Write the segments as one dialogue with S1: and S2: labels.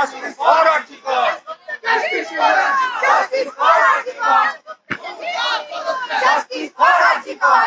S1: Justice for Archikor.
S2: Justice for Justice for Archikor. Justice for Archikor.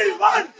S1: anyone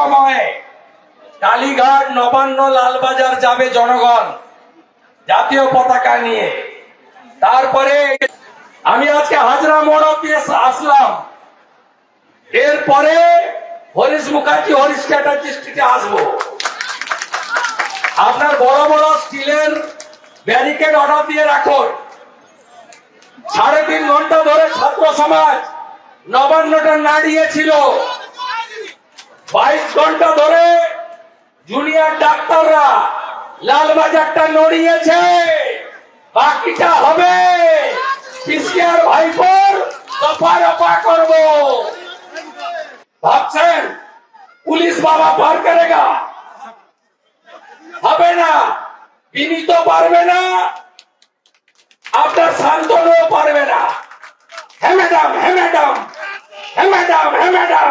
S1: সময়ে কালীঘাট নবান্ন লালবাজার যাবে জনগণ জাতীয় পতাকা নিয়ে। তারপরে আমি আজকে হাজরা মোড় অব্দি আসলাম। এরপরে হরিশ মুখার্জি, হরিশ চ্যাটার্জি স্ট্রিটে আপনার বড় বড় স্টিলের ব্যারিকেড অর্ডার দিয়ে রাখুন। সাড়ে তিন ঘণ্টা ধরে ছাত্র সমাজ নবান্নটা নাড়িয়েছিল। বাইশ ঘণ্টা ধরে জুনিয়র ডাক্তাররা লালবাজারটা নড়িয়েছে। বাকিটা হবে পিসিআর ভাইপোর দফা রফা করব। ভাবছেন, পুলিশ বাবা পার করেগা? হবে না বিনীত পারবে না, আপনার শান্তনুও পারবে না। হ্যাঁ ম্যাডাম হ্যাঁ ম্যাডাম হ্যাঁ ম্যাডাম হ্যাঁ ম্যাডাম।